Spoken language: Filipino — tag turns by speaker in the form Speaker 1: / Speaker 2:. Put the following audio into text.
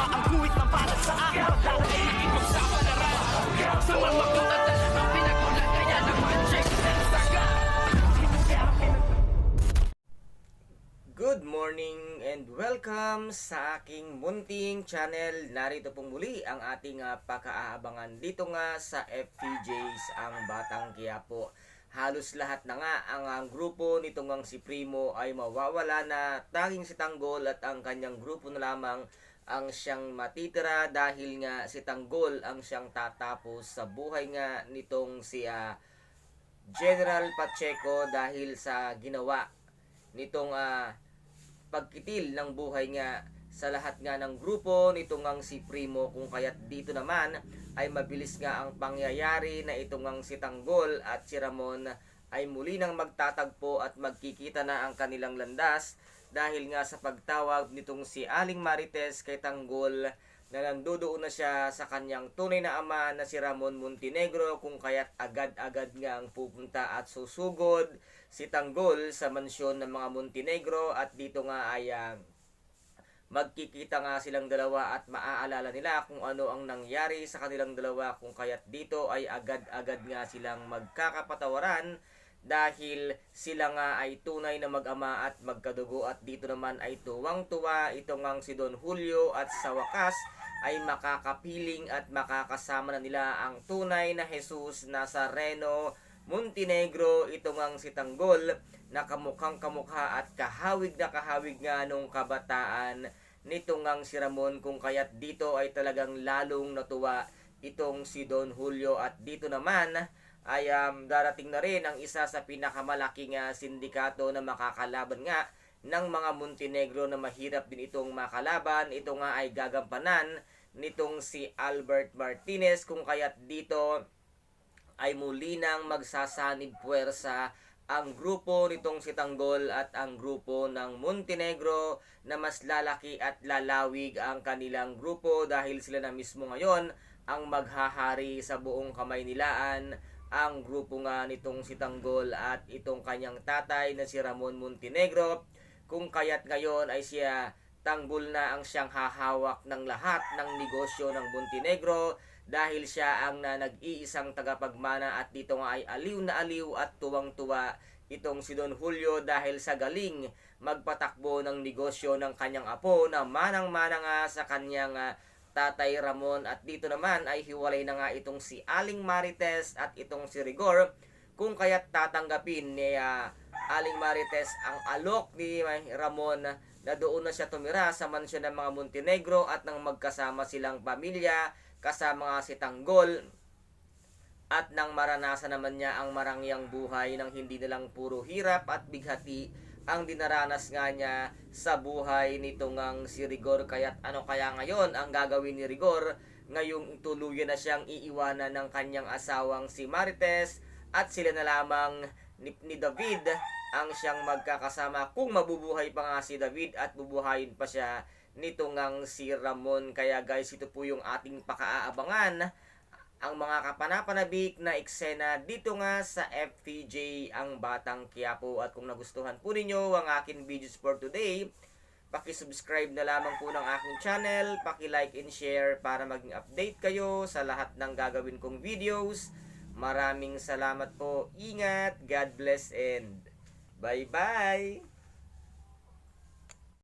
Speaker 1: tama ang guhit na para sa akin Pagdala ay nakipagsapalaran Sa mga katawan ang pinagulan Kaya naman check sa
Speaker 2: Good morning and welcome sa aking munting channel. Narito pong muli ang ating uh, pakaaabangan dito nga sa FPJs ang Batang Quiapo. Halos lahat na nga ang, ang grupo nitong ang si Primo ay mawawala na tanging si Tanggol at ang kanyang grupo na lamang ang siyang matitira dahil nga si Tanggol ang siyang tatapos sa buhay nga nitong si ah, General Pacheco dahil sa ginawa nitong ah, pagkitil ng buhay nga sa lahat nga ng grupo nitong ang si Primo. Kung kaya't dito naman ay mabilis nga ang pangyayari na itong ang si Tanggol at si Ramon ay muli nang magtatagpo at magkikita na ang kanilang landas dahil nga sa pagtawag nitong si Aling Marites kay Tanggol na nandoon na siya sa kanyang tunay na ama na si Ramon Montenegro kung kaya't agad-agad nga ang pupunta at susugod si Tanggol sa mansyon ng mga Montenegro at dito nga ay ah, magkikita nga silang dalawa at maaalala nila kung ano ang nangyari sa kanilang dalawa kung kaya't dito ay agad-agad nga silang magkakapatawaran dahil sila nga ay tunay na mag-ama at magkadugo at dito naman ay tuwang-tuwa. Itong ang si Don Julio at sa wakas ay makakapiling at makakasama na nila ang tunay na Jesus Nazareno Montenegro. Itong ang si Tanggol na kamukhang kamukha at kahawig na kahawig nga nung kabataan nitong ang si Ramon. Kung kaya't dito ay talagang lalong natuwa itong si Don Julio. At dito naman ay um, darating na rin ang isa sa pinakamalaking uh, sindikato na makakalaban nga ng mga Montenegro na mahirap din itong makalaban. Ito nga ay gagampanan nitong si Albert Martinez kung kaya't dito ay muli nang magsasanib puwersa ang grupo nitong si Tanggol at ang grupo ng Montenegro na mas lalaki at lalawig ang kanilang grupo dahil sila na mismo ngayon ang maghahari sa buong kamay nilaan ang grupo nga nitong si Tanggol at itong kanyang tatay na si Ramon Montenegro. Kung kaya't ngayon ay siya tanggol na ang siyang hahawak ng lahat ng negosyo ng Montenegro dahil siya ang na nag-iisang tagapagmana at dito nga ay aliw na aliw at tuwang-tuwa itong si Don Julio dahil sa galing magpatakbo ng negosyo ng kanyang apo na manang-mana nga sa kanyang ah, tatay Ramon. At dito naman ay hiwalay na nga itong si Aling Marites at itong si Rigor. Kung kaya't tatanggapin ni ah, Aling Marites ang alok ni Ramon na doon na siya tumira sa mansyon ng mga Montenegro at nang magkasama silang pamilya kasama nga si Tanggol. At nang maranasan naman niya ang marangyang buhay ng hindi nilang puro hirap at bighati ang dinaranas nga niya sa buhay nito ngang si Rigor. Kaya't ano kaya ngayon ang gagawin ni Rigor? Ngayong tuluyan na siyang iiwanan ng kanyang asawang si Marites at sila na lamang ni, ni David ang siyang magkakasama. Kung mabubuhay pa nga si David at bubuhayin pa siya nito ngang si Ramon. Kaya guys ito po yung ating pakaaabangan ang mga kapanapanabik na eksena dito nga sa FTJ ang Batang Quiapo at kung nagustuhan po ninyo ang akin videos for today paki-subscribe na lamang po ng aking channel, paki-like and share para maging update kayo sa lahat ng gagawin kong videos. Maraming salamat po. Ingat, God bless and bye-bye.